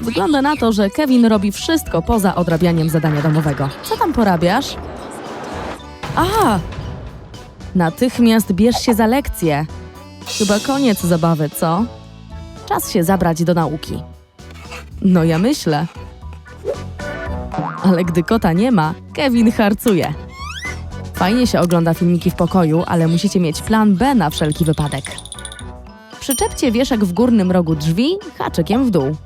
Wygląda na to, że Kevin robi wszystko poza odrabianiem zadania domowego. Co tam porabiasz? A! Natychmiast bierz się za lekcję. Chyba koniec zabawy, co? Czas się zabrać do nauki. No ja myślę. Ale gdy kota nie ma, Kevin harcuje. Fajnie się ogląda filmiki w pokoju, ale musicie mieć plan B na wszelki wypadek. Przyczepcie wieszak w górnym rogu drzwi haczykiem w dół.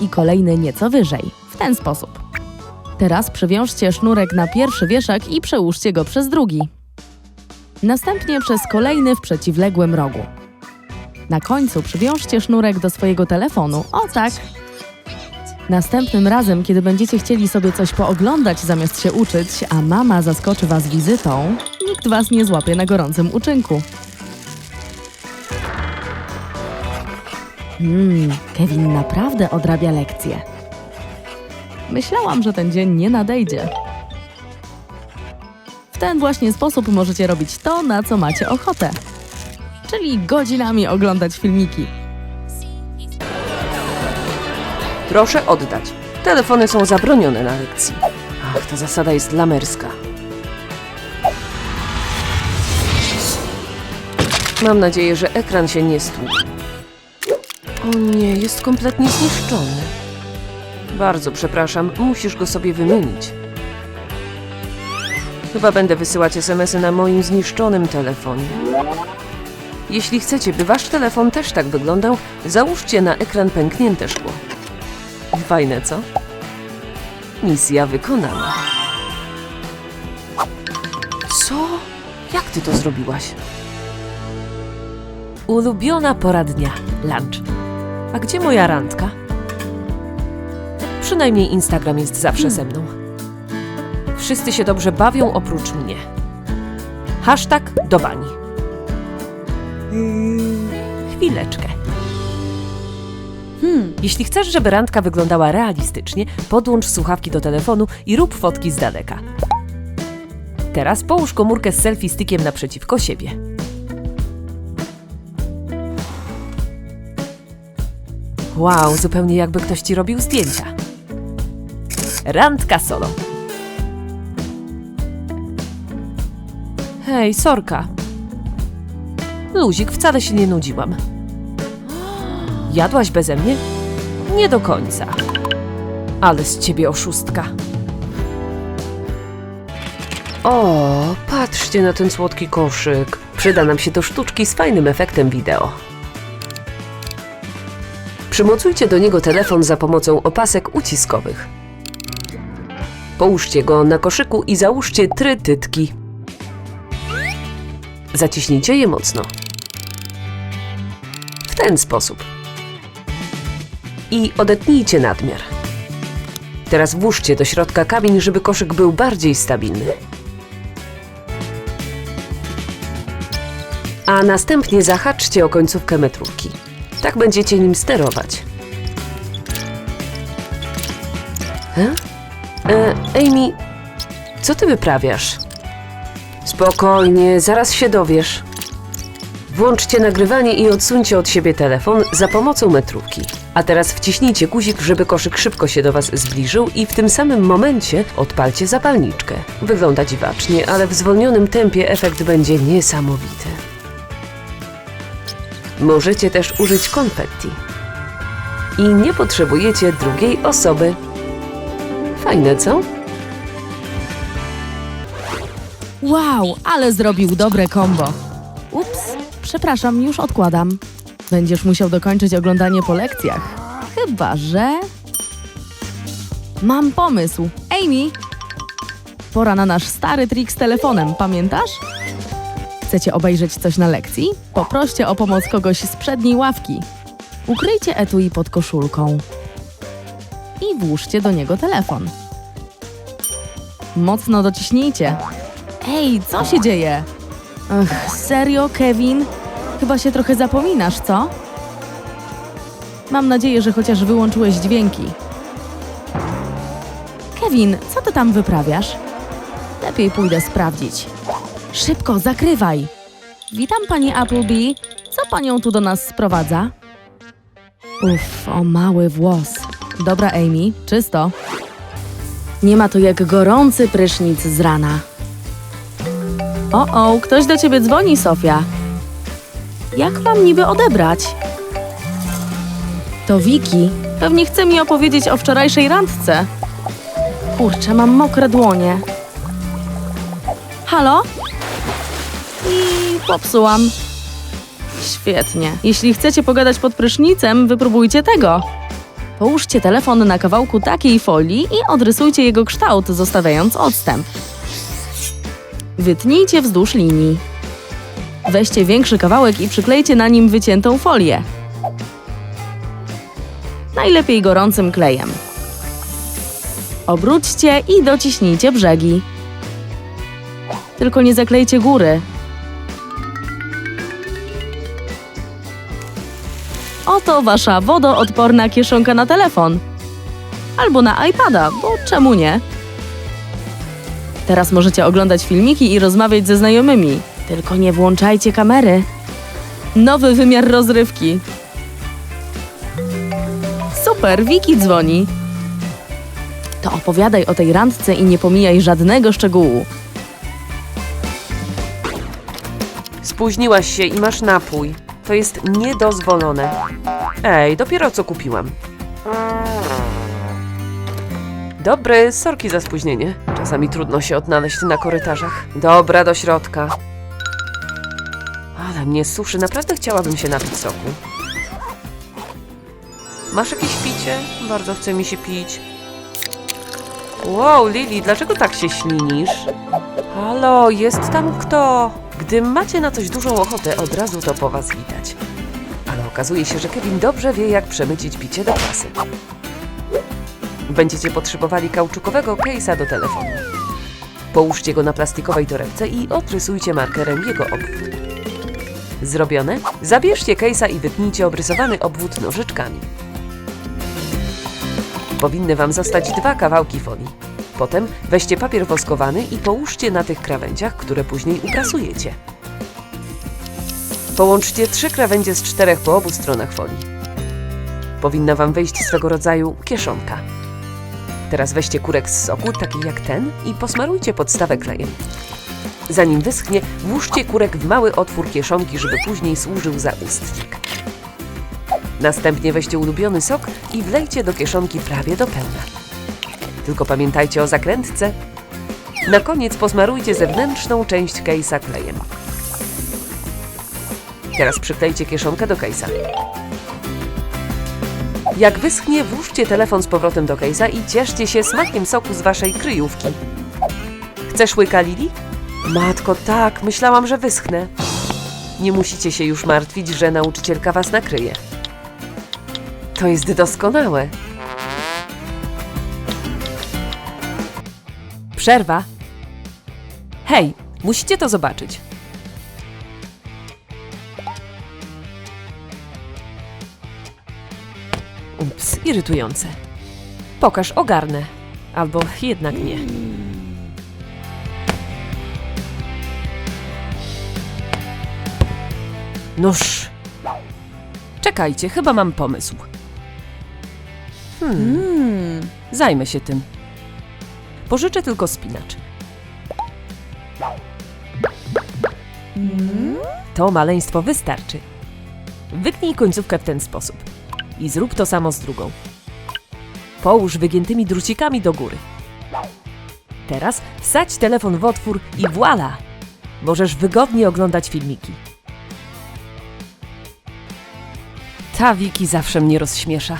I kolejny nieco wyżej, w ten sposób. Teraz przywiążcie sznurek na pierwszy wieszak i przełóżcie go przez drugi. Następnie przez kolejny w przeciwległym rogu. Na końcu przywiążcie sznurek do swojego telefonu, o tak. Następnym razem, kiedy będziecie chcieli sobie coś pooglądać zamiast się uczyć, a mama zaskoczy was wizytą, nikt was nie złapie na gorącym uczynku. Mmm, Kevin naprawdę odrabia lekcje. Myślałam, że ten dzień nie nadejdzie. W ten właśnie sposób możecie robić to, na co macie ochotę. Czyli godzinami oglądać filmiki. Proszę oddać. Telefony są zabronione na lekcji. Ach, ta zasada jest lamerska. Mam nadzieję, że ekran się nie stłukł. O nie, jest kompletnie zniszczony. Bardzo przepraszam, musisz go sobie wymienić. Chyba będę wysyłać SMS-y na moim zniszczonym telefonie. Jeśli chcecie, by wasz telefon też tak wyglądał, załóżcie na ekran pęknięte szkło. Fajne, co? Misja wykonana. Co? Jak ty to zrobiłaś? Ulubiona pora dnia. Lunch. A gdzie moja randka? Przynajmniej Instagram jest zawsze ze mną. Wszyscy się dobrze bawią oprócz mnie. Hashtag do bani. Chwileczkę. Jeśli chcesz, żeby randka wyglądała realistycznie, podłącz słuchawki do telefonu i rób fotki z daleka. Teraz połóż komórkę z selfie stickiem naprzeciwko siebie. Wow, zupełnie jakby ktoś ci robił zdjęcia. Randka solo. Hej, sorka. Luzik, wcale się nie nudziłam. Jadłaś beze mnie? Nie do końca. Ale z ciebie oszustka. O, patrzcie na ten słodki koszyk. Przyda nam się do sztuczki z fajnym efektem wideo. Przymocujcie do niego telefon za pomocą opasek uciskowych. Połóżcie go na koszyku i załóżcie try tytki. Zaciśnijcie je mocno. W ten sposób i odetnijcie nadmiar. Teraz włóżcie do środka kabin, żeby koszyk był bardziej stabilny. A następnie zahaczcie o końcówkę metrówki. Tak będziecie nim sterować. E? E, Amy, co ty wyprawiasz? Spokojnie, zaraz się dowiesz. Włączcie nagrywanie i odsuńcie od siebie telefon za pomocą metrówki. A teraz wciśnijcie guzik, żeby koszyk szybko się do Was zbliżył i w tym samym momencie odpalcie zapalniczkę. Wygląda dziwacznie, ale w zwolnionym tempie efekt będzie niesamowity. Możecie też użyć konfetti. I nie potrzebujecie drugiej osoby. Fajne, co? Wow, ale zrobił dobre kombo. Ups, przepraszam, już odkładam. Będziesz musiał dokończyć oglądanie po lekcjach. Chyba, że. Mam pomysł. Amy! Pora na nasz stary trik z telefonem, pamiętasz? Chcecie obejrzeć coś na lekcji? Poproście o pomoc kogoś z przedniej ławki. Ukryjcie etui pod koszulką i włóżcie do niego telefon. Mocno dociśnijcie. Ej, co się dzieje? Ach, serio, Kevin? Chyba się trochę zapominasz, co? Mam nadzieję, że chociaż wyłączyłeś dźwięki. Kevin, co ty tam wyprawiasz? Lepiej pójdę sprawdzić. Szybko, zakrywaj! Witam, pani Appleby. Co panią tu do nas sprowadza? Uff, o mały włos. Dobra, Amy, czysto. Nie ma to jak gorący prysznic z rana. O, o, ktoś do ciebie dzwoni, Sofia. Jak mam niby odebrać? To Wiki. Pewnie chce mi opowiedzieć o wczorajszej randce. Kurczę, mam mokre dłonie. Halo? I popsułam. Świetnie. Jeśli chcecie pogadać pod prysznicem, wypróbujcie tego. Połóżcie telefon na kawałku takiej folii i odrysujcie jego kształt, zostawiając odstęp. Wytnijcie wzdłuż linii. Weźcie większy kawałek i przyklejcie na nim wyciętą folię. Najlepiej gorącym klejem. Obróćcie i dociśnijcie brzegi. Tylko nie zaklejcie góry. Oto wasza wodoodporna kieszonka na telefon. Albo na iPada, bo czemu nie? Teraz możecie oglądać filmiki i rozmawiać ze znajomymi. Tylko nie włączajcie kamery. Nowy wymiar rozrywki. Super, Wiki dzwoni. To opowiadaj o tej randce i nie pomijaj żadnego szczegółu. Spóźniłaś się i masz napój. To jest niedozwolone. Ej, dopiero co kupiłam. Dobry, sorki za spóźnienie. Czasami trudno się odnaleźć na korytarzach. Dobra, do środka. Ale mnie suszy, naprawdę chciałabym się napić soku. Masz jakieś picie? Bardzo chce mi się pić. Wow, Lili, dlaczego tak się ślinisz? Halo, jest tam kto? Gdy macie na coś dużą ochotę, od razu to po was widać. Ale okazuje się, że Kevin dobrze wie, jak przemycić picie do klasy. Będziecie potrzebowali kauczukowego case'a do telefonu. Połóżcie go na plastikowej torebce i otrysujcie markerem jego obwód. Zrobione? Zabierzcie case'a i wytnijcie obrysowany obwód nożyczkami. Powinny Wam zostać dwa kawałki folii. Potem weźcie papier woskowany i połóżcie na tych krawędziach, które później uprasujecie. Połączcie trzy krawędzie z czterech po obu stronach folii. Powinna Wam wyjść swego rodzaju kieszonka. Teraz weźcie kurek z soku, taki jak ten, i posmarujcie podstawę klejem. Zanim wyschnie, włóżcie kurek w mały otwór kieszonki, żeby później służył za ustnik. Następnie weźcie ulubiony sok i wlejcie do kieszonki prawie do pełna. Tylko pamiętajcie o zakrętce. Na koniec posmarujcie zewnętrzną część case'a klejem. Teraz przyklejcie kieszonkę do case'a. Jak wyschnie, włóżcie telefon z powrotem do case'a i cieszcie się smakiem soku z waszej kryjówki. Chcesz łyka, Lili? Matko, tak, myślałam, że wyschnę. Nie musicie się już martwić, że nauczycielka was nakryje. To jest doskonałe. Przerwa. Hej, musicie to zobaczyć. Ups, irytujące. Pokaż, ogarnę. Albo jednak nie. Noż. Czekajcie, chyba mam pomysł. Hmm. Zajmę się tym. Pożyczę tylko spinacz. To maleństwo wystarczy. Wyknij końcówkę w ten sposób. I zrób to samo z drugą. Połóż wygiętymi drucikami do góry. Teraz wsadź telefon w otwór i voila! Możesz wygodnie oglądać filmiki. Ta Wiki zawsze mnie rozśmiesza.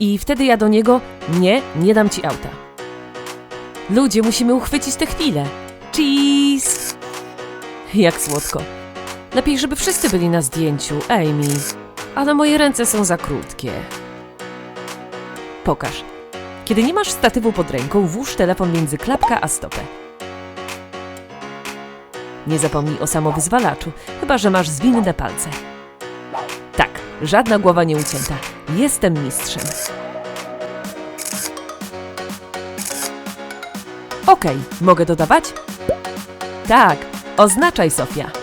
I wtedy ja do niego, nie, nie dam ci auta. Ludzie, musimy uchwycić tę chwilę. Cheese! Jak słodko. Lepiej, żeby wszyscy byli na zdjęciu, Amy. Ale moje ręce są za krótkie. Pokaż. Kiedy nie masz statywu pod ręką, włóż telefon między klapka a stopę. Nie zapomnij o samowyzwalaczu, chyba że masz zwinne palce. Tak, żadna głowa nie ucięta. Jestem mistrzem. Okej, mogę dodawać? Tak, oznaczaj Sofia.